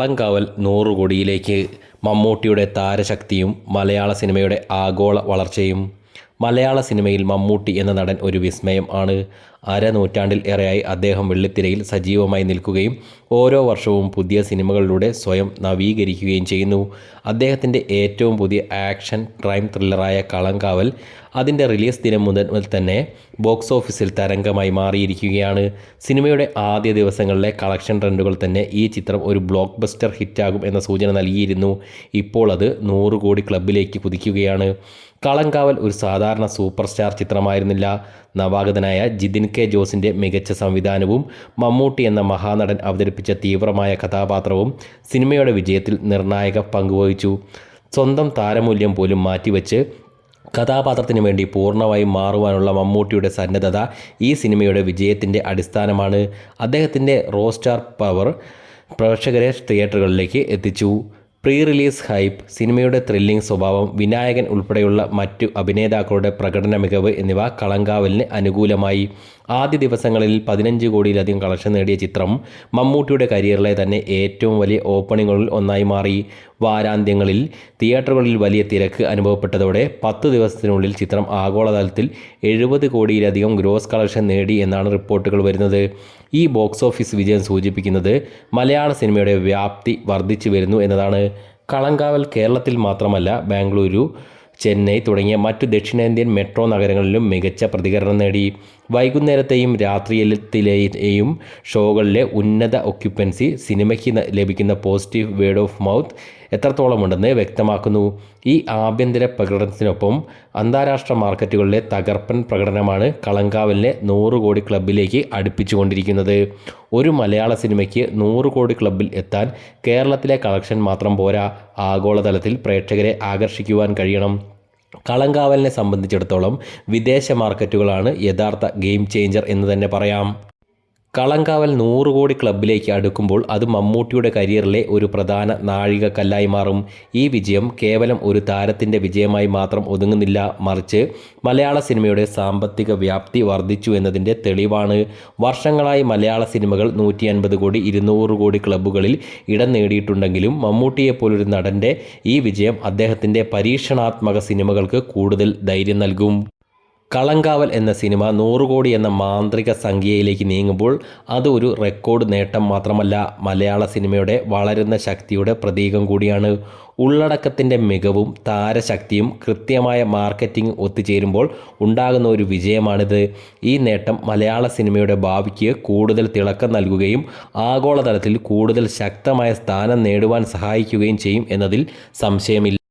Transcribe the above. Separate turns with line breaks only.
കളങ്കാവൽ നൂറ് കോടിയിലേക്ക് മമ്മൂട്ടിയുടെ താരശക്തിയും മലയാള സിനിമയുടെ ആഗോള വളർച്ചയും. മലയാള സിനിമയിൽ മമ്മൂട്ടി എന്ന നടൻ ഒരു വിസ്മയം ആണ്. അരനൂറ്റാണ്ടിൽ ഏറെയായി അദ്ദേഹം വെള്ളിത്തിരയിൽ സജീവമായി നിൽക്കുകയും ഓരോ വർഷവും പുതിയ സിനിമകളിലൂടെ സ്വയം നവീകരിക്കുകയും ചെയ്യുന്നു. അദ്ദേഹത്തിന്റെ ഏറ്റവും പുതിയ ആക്ഷൻ ക്രൈം ത്രില്ലറായ കളങ്കാവൽ അതിന്റെ റിലീസ് ദിനം മുതൽ തന്നെ ബോക്സ് ഓഫീസിൽ തരംഗമായി മാറിയിരിക്കുകയാണ്. സിനിമയുടെ ആദ്യ ദിവസങ്ങളിലെ കളക്ഷൻ ട്രെൻഡുകൾ തന്നെ ഈ ചിത്രം ഒരു ബ്ലോക്ക് ബസ്റ്റർ ഹിറ്റാകും എന്ന സൂചന നൽകിയിരുന്നു. ഇപ്പോൾ അത് നൂറ് കോടി ക്ലബിലേക്ക് കുതിക്കുകയാണ്. കളങ്കാവൽ ഒരു സാധാരണ സൂപ്പർ സ്റ്റാർ ചിത്രമായിരുന്നില്ല. നവാഗതനായ ജിതിൻ കെ ജോസിന്റെ മികച്ച സംവിധാനവും മമ്മൂട്ടി എന്ന മഹാനടൻ അവതരിപ്പിച്ച തീവ്രമായ കഥാപാത്രവും സിനിമയുടെ വിജയത്തിൽ നിർണായക പങ്കുവഹിച്ചു സ്വന്തം താരമൂല്യം പോലും മാറ്റിവെച്ച് കഥാപാത്രത്തിന് വേണ്ടി പൂർണമായും മാറുവാനുള്ള മമ്മൂട്ടിയുടെ സന്നദ്ധത ഈ സിനിമയുടെ വിജയത്തിന്റെ അടിസ്ഥാനമാണ്. അദ്ദേഹത്തിന്റെ റോസ്റ്റാർ പവർ പ്രേക്ഷകരെ തിയേറ്ററുകളിലേക്ക് എത്തിച്ചു. പ്രീ റിലീസ് ഹൈപ്പ് സിനിമയുടെ ത്രില്ലിംഗ് സ്വഭാവം വിനായകൻ ഉൾപ്പെടെയുള്ള മറ്റു അഭിനേതാക്കളുടെ പ്രകടന മികവ് എന്നിവ കളങ്കാവലിന് അനുകൂലമായി. ആദ്യ ദിവസങ്ങളിൽ പതിനഞ്ച് കോടിയിലധികം കളക്ഷൻ നേടിയ ചിത്രം മമ്മൂട്ടിയുടെ കരിയറിലെ തന്നെ ഏറ്റവും വലിയ ഓപ്പണിങ്ങുകളിൽ ഒന്നായി മാറി. വാരാന്ത്യങ്ങളിൽ തിയേറ്ററുകളിൽ വലിയ തിരക്ക് അനുഭവപ്പെട്ടതോടെ പത്ത് ദിവസത്തിനുള്ളിൽ ചിത്രം ആഗോളതലത്തിൽ എഴുപത് കോടിയിലധികം ഗ്രോസ് കളക്ഷൻ നേടി എന്നാണ് റിപ്പോർട്ടുകൾ വരുന്നത്. ഈ ബോക്സ് ഓഫീസ് വിജയം സൂചിപ്പിക്കുന്നത് മലയാള സിനിമയുടെ വ്യാപ്തി വർദ്ധിച്ചു വരുന്നു എന്നതാണ്. കളങ്കാവൽ കേരളത്തിൽ മാത്രമല്ല ബാംഗ്ലൂരു ചെന്നൈ തുടങ്ങിയ മറ്റു ദക്ഷിണേന്ത്യൻ മെട്രോ നഗരങ്ങളിലും മികച്ച പ്രതികരണം നേടി. വൈകുന്നേരത്തെയും രാത്രിയിലത്തിലെയും ഷോകളിലെ ഉന്നത ഒക്യുപ്പൻസി സിനിമയ്ക്ക് ലഭിക്കുന്ന പോസിറ്റീവ് വേർഡ് ഓഫ് മൗത്ത് എത്രത്തോളമുണ്ടെന്ന് വ്യക്തമാക്കുന്നു. ഈ ആഭ്യന്തര പ്രകടനത്തിനൊപ്പം അന്താരാഷ്ട്ര മാർക്കറ്റുകളിലെ തകർപ്പൻ പ്രകടനമാണ് കളങ്കാവലിനെ നൂറ് കോടി ക്ലബിലേക്ക് അടുപ്പിച്ചുകൊണ്ടിരിക്കുന്നത്. ഒരു മലയാള സിനിമയ്ക്ക് നൂറ് കോടി ക്ലബിൽ എത്താൻ കേരളത്തിലെ കളക്ഷൻ മാത്രം പോരാ. ആഗോളതലത്തിൽ പ്രേക്ഷകരെ ആകർഷിക്കുവാൻ കഴിയണം. കളങ്കാവലിനെ സംബന്ധിച്ചിടത്തോളം വിദേശ മാർക്കറ്റുകളാണ് യഥാർത്ഥ ഗെയിം ചേഞ്ചർ എന്ന് തന്നെ പറയാം. കളങ്കാവൽ നൂറ് കോടി ക്ലബിലേക്ക് അടുക്കുമ്പോൾ അത് മമ്മൂട്ടിയുടെ കരിയറിലെ ഒരു പ്രധാന നാഴികക്കല്ലായി മാറും. ഈ വിജയം കേവലം ഒരു താരത്തിന്റെ വിജയമായി മാത്രം ഒതുങ്ങുന്നില്ല. മറിച്ച് മലയാള സിനിമയുടെ സാമ്പത്തിക വ്യാപ്തി വർദ്ധിച്ചു എന്നതിന്റെ തെളിവാണ്. വർഷങ്ങളായി മലയാള സിനിമകൾ നൂറ്റി അൻപത് കോടി ഇരുന്നൂറ് കോടി ക്ലബ്ബുകളിൽ ഇടം നേടിയിട്ടുണ്ടെങ്കിലും മമ്മൂട്ടിയെപ്പോലൊരു നടന്റെ ഈ വിജയം അദ്ദേഹത്തിന്റെ പരീക്ഷണാത്മക സിനിമകൾക്ക് കൂടുതൽ ധൈര്യം നൽകും. കളങ്കാവൽ എന്ന സിനിമ നൂറ് കോടി എന്ന മാന്ത്രിക സംഖ്യയിലേക്ക് നീങ്ങുമ്പോൾ അത് ഒരു റെക്കോർഡ് നേട്ടം മാത്രമല്ല. മലയാള സിനിമയുടെ വളരുന്ന ശക്തിയുടെ പ്രതീകം കൂടിയാണ്. ഉള്ളടക്കത്തിന്റെ മികവും താരശക്തിയും കൃത്യമായ മാർക്കറ്റിംഗ് ഒത്തുചേരുമ്പോൾ ഉണ്ടാകുന്ന ഒരു വിജയമാണിത്. ഈ നേട്ടം മലയാള സിനിമയുടെ ഭാവിക്ക് കൂടുതൽ തിളക്കം നൽകുകയും ആഗോളതലത്തിൽ കൂടുതൽ ശക്തമായ സ്ഥാനം നേടുവാൻ സഹായിക്കുകയും ചെയ്യും എന്നതിൽ സംശയമില്ല.